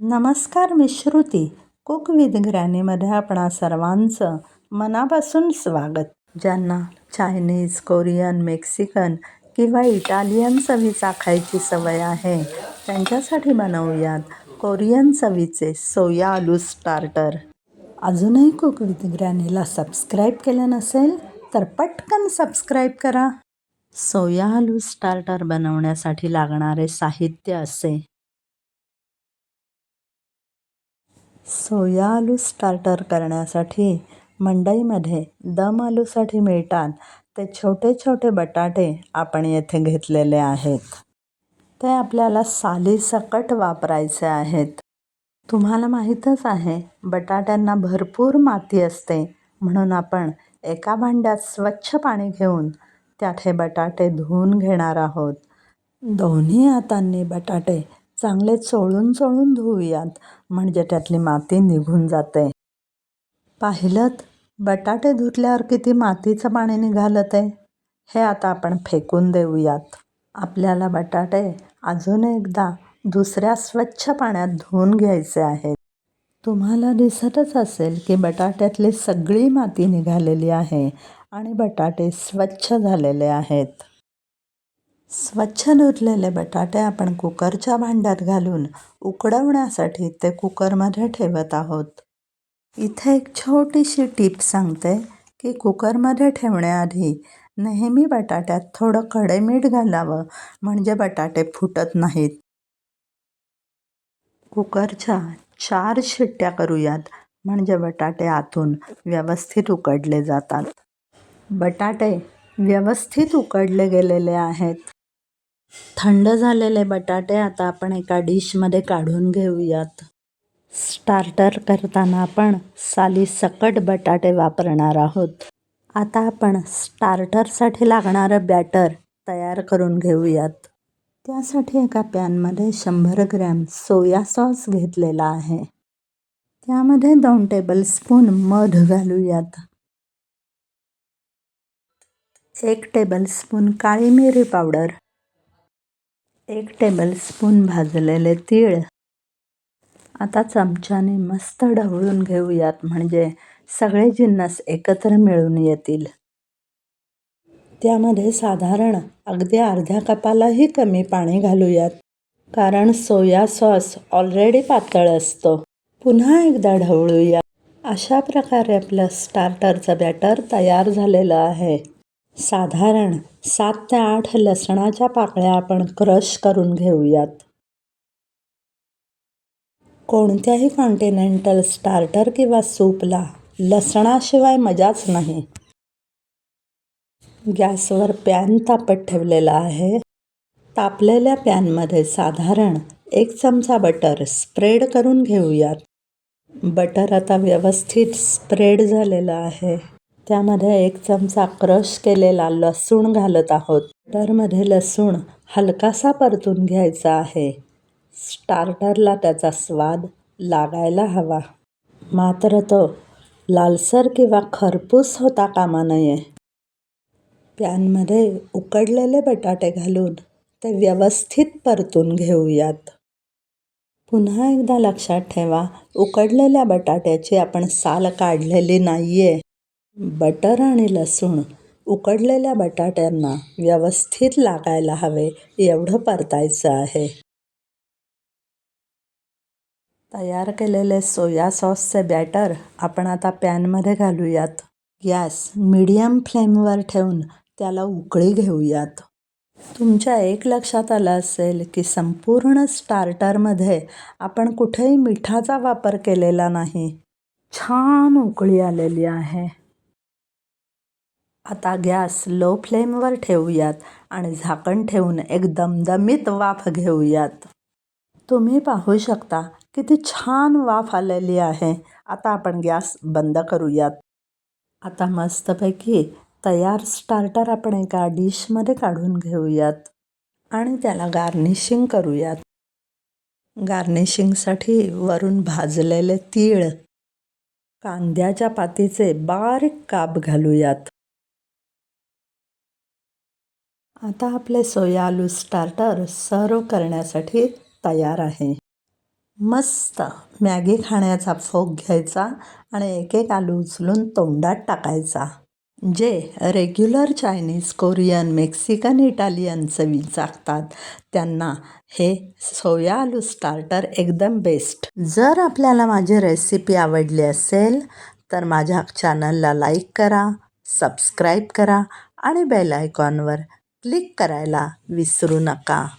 नमस्कार मी Shruti. Cook with ग्रॅनीमध्ये आपणा सर्वांचं मनापासून स्वागत. ज्यांना चायनीज कोरियन मेक्सिकन किंवा इटालियन चवी चाखायची सवय आहे त्यांच्यासाठी बनवूयात कोरियन चवीचे सोया आलू स्टार्टर अजूनही कुक विथ ग्रॅनीला सबस्क्राईब केलं नसेल तर पटकन सबस्क्राईब करा. सोया आलू स्टार्टर बनवण्यासाठी लागणारे साहित्य असे. सोया आलू स्टार्टर करण्यासाठी मंडईमध्ये दम आलूसाठी मिळतात. ते छोटे छोटे बटाटे आपण येथे घेतलेले आहेत. ते आपल्याला सालीसकट वापरायचे आहेत. तुम्हाला माहीतच आहे बटाट्यांना भरपूर माती असते. म्हणून आपण एका भांड्यात स्वच्छ पाणी घेऊन त्यात हे बटाटे धुवून घेणार आहोत. दोन्ही हातांनी बटाटे चांगले चोळून चोळून धुवूयात म्हणजे त्यातली माती निघून जाते. पाहिलं बटाटे धुतल्यावर किती मातीचं पाणी निघालं ते? हे आता आपण फेकून देऊयात. आपल्याला बटाटे अजून एकदा दुसऱ्या स्वच्छ पाण्यात धुवून घ्यायचे आहेत. तुम्हाला दिसतच असेल की बटाट्यातली सगळी माती निघालेली आहे आणि बटाटे स्वच्छ झालेले आहेत. स्वच्छ धुतलेले बटाटे आपण कुकरच्या भांड्यात घालून उकडवण्यासाठी ते कुकरमध्ये ठेवत आहोत. इथे एक छोटीशी टीप सांगते की कुकरमध्ये ठेवण्याआधी नेहमी बटाट्यात थोडं कडे मीठ घालावं म्हणजे बटाटे फुटत नाहीत. कुकरच्या चार शिट्ट्या करूयात म्हणजे बटाटे आतून व्यवस्थित उकडले जातात. बटाटे व्यवस्थित उकडले गेलेले आहेत. थंड झालेले बटाटे आता आपण एका डिशमध्ये काढून घेऊयात. स्टार्टर करताना आपण साली सकट बटाटे वापरणार आहोत. आता आपण स्टार्टरसाठी लागणारं बॅटर तयार करून घेऊयात. त्यासाठी एका पॅनमध्ये शंभर ग्रॅम सोया सॉस घेतलेला आहे. त्यामध्ये दोन टेबलस्पून मध घालूयात. एक टेबलस्पून काळी मिरी पावडर एक टेबलस्पून भाजलेले तीळ. आता चमच्याने मस्त ढवळून घेऊयात म्हणजे सगळे जिन्नस एकत्र मिळून येतील. त्यामध्ये साधारण अगदी अर्ध्या कपालाही कमी पाणी घालूयात कारण सोया सॉस ऑलरेडी पातळ असतो. पुन्हा एकदा ढवळूया. अशा प्रकारे आपलं स्टार्टरचं बॅटर तयार झालेलं आहे. साधारण सात ते आठ लसणाच्या पाकळ्या आपण क्रश करून घेऊयात. कोणत्याही कॉन्टिनेंटल स्टार्टर किंवा सूपला लसणाशिवाय मजाच नाही. गॅसवर पॅन तापत ठेवलेला आहे. तापलेल्या पॅनमध्ये साधारण एक चमचा बटर स्प्रेड करून घेऊयात. बटर आता व्यवस्थित स्प्रेड झालेलं आहे. त्यामध्ये एक चमचा क्रश केलेला लसूण घालत आहोत. बटरमध्ये लसूण हलकासा परतून घ्यायचा आहे. स्टार्टरला त्याचा स्वाद लागायला हवा. मात्र तो लालसर किंवा खरपूस होता कामा नये. पॅनमध्ये उकडलेले बटाटे घालून ते व्यवस्थित परतून घेऊयात. पुन्हा एकदा लक्षात ठेवा उकडलेल्या बटाट्याची आपण साल काढलेली नाही आहे बटर आणि लसूण उकडलेल्या बटाट्यांना व्यवस्थित लागायला हवे एवढं परतायचं आहे. तयार केलेले सोया सॉसचे बॅटर आपण आता पॅनमध्ये घालूयात. गॅस मीडियम फ्लेमवर ठेवून त्याला उकळी घेऊयात. तुमच्या एक लक्षात आलं असेल की संपूर्ण स्टार्टरमध्ये आपण कुठेही मिठाचा वापर केलेला नाही. छान उकळी आलेली आहे. आता गॅस लो फ्लेमवर ठेवूयात आणि झाकण ठेवून एक दमदमीत वाफ घेऊयात. तुम्ही पाहू शकता किती छान वाफ आलेली आहे. आता आपण गॅस बंद करूयात. आता मस्तपैकी तयार स्टार्टर आपण एका डिशमध्ये काढून घेऊयात आणि त्याला गार्निशिंग करूयात. गार्निशिंगसाठी वरून भाजलेले तीळ कांद्याच्या पातीचे बारीक काप घालूयात. आता आपले सोया आलू स्टार्टर सर्व करण्यासाठी तयार आहे. मस्त मॅगी खाण्याचा फोग घ्यायचा आणि एक एक आलू उचलून तोंडात टाकायचा. जे regular Chinese Korean Mexican Italian चवी चाकतात त्यांना हे सोया आलू स्टार्टर एकदम बेस्ट जर आपल्याला माझी रेसिपी आवडली असेल तर माझ्या चॅनलला लाईक करा सबस्क्राईब करा आणि बेल आयकॉनवर क्लिक करायला विसरू नका.